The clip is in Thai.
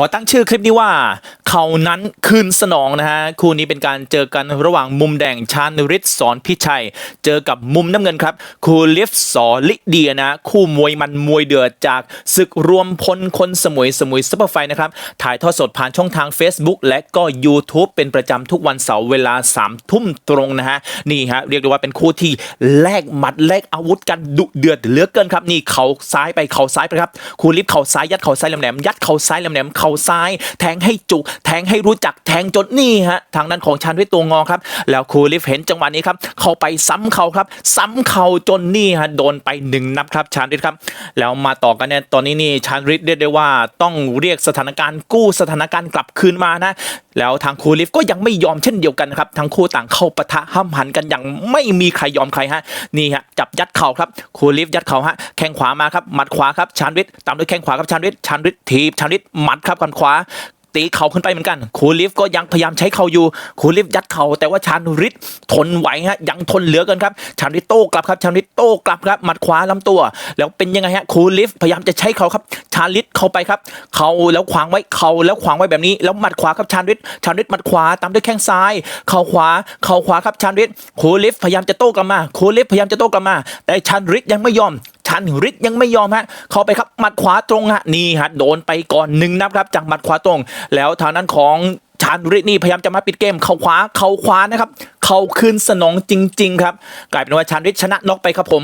ขอตั้งชื่อคลิปนี้ว่า เขานั้นคืนสนองนะฮะคู่นี้เป็นการเจอกันระหว่างมุมแดงชาญฤทธิ์สอนพิชัย เจอกับมุมน้ำเงินครับคูลิฟสอลิเดียนะคู่มวยมันมวยเดือดจากศึกรวมพลคนสมุยสมุยซุปเปอร์ไฟนะครับถ่ายทอดสดผ่านช่องทาง Facebook และก็ YouTube เป็นประจำทุกวันเสาร์เวลา3ามทุ่มตรงนะฮะนี่ฮะเรียกได้ว่าเป็นคู่ที่แลกหมัดแลกอาวุธกันดุเดือดเหลือเกินครับนี่เขาซ้ายไปเขาซ้ายไปครับคูลิฟเข่าซ้ายยัดเข่าซ้ายแหลมๆยัดเข่าซ้ายแหลมๆเข่าซ้าย แทงให้จุกแทงให้รู้จักแทงจนนี่ฮะทางด้านของชาญวิทย์ตัวงอครับ แล้วคูลิฟเห็นจังหวะนี้ครับเข้าไปซ้ำเข่าครับ ซ้ำเข่าจนนี่ฮะโดนไปหนึ่งนับครับชาญฤทธิ์ครับ แล้วมาต่อกันเนี่ยตอนนี้นี่ชาญฤทธิ์เรียกได้ว่าต้องเรียกสถานการณ์กู้สถานการณ์กลับคืนมานะแล้วทางคูลิฟก็ยังไม่ยอมเช่นเดียวกันครับทั้งคู่ต่างเข้าปะทะห้ำหันกันอย่างไม่มีใครยอมใครฮะนี่ฮะจับยัดเข่าครับคูลิฟยัดเข่าฮะแข้งขวามาครับหมัดขวาครับชาญฤทธิ์ตามด้วยแข้งขวาครับชาญฤทธิ์ชาญฤทธิ์ทีบชาญฤทธิ์หมัดครับกันขวา ตีเข่าขึ้นไปเหมือนกันคูลิฟก็ยังพยายามใช้เข่าอยู่คูลิฟยัดเข่าแต่ว่าชาญฤทธิ์ทนไหวฮะยังทนเหลือเกินครับชาญฤทธิ์โต้กลับครับชาญฤทธิ์โต้กลับครับหมัดขวาลำตัว แล้วเป็นยังไงฮะคูลิฟพยายามจะใช้เข่าครับ ชาญฤทธิ์เข้าไปครับเข่าแล้วขวางไว้เข่าแล้วขวางไว้แบบนี้ แล้วหมัดขวาครับชาญฤทธิ์ชาญฤทธิ์หมัดขวาตามด้วยแข้งซ้ายเข่าขวาเข่าขวาครับชาญฤทธิ์ครูลิฟพยายามจะโต้กลับมาคูลิฟพยายามจะโต้กลับมา แต่ชาญฤทธิ์ยังไม่ยอม ชันฤทธิ์ยังไม่ยอมฮะเข้าไปครับหมัดขวาตรงฮะนี่ฮะโดนไปก่อนหนึ่งนับครับจากหมัดขวาตรง แล้วทางนั้นของชันฤทธิ์นี่พยายามจะมาปิดเกม เข่าขวาเข่าขวานะครับ เข่าคืนสนองจริง ๆ ครับ กลายเป็นว่าชันฤทธิ์ชนะน็อกไปครับผม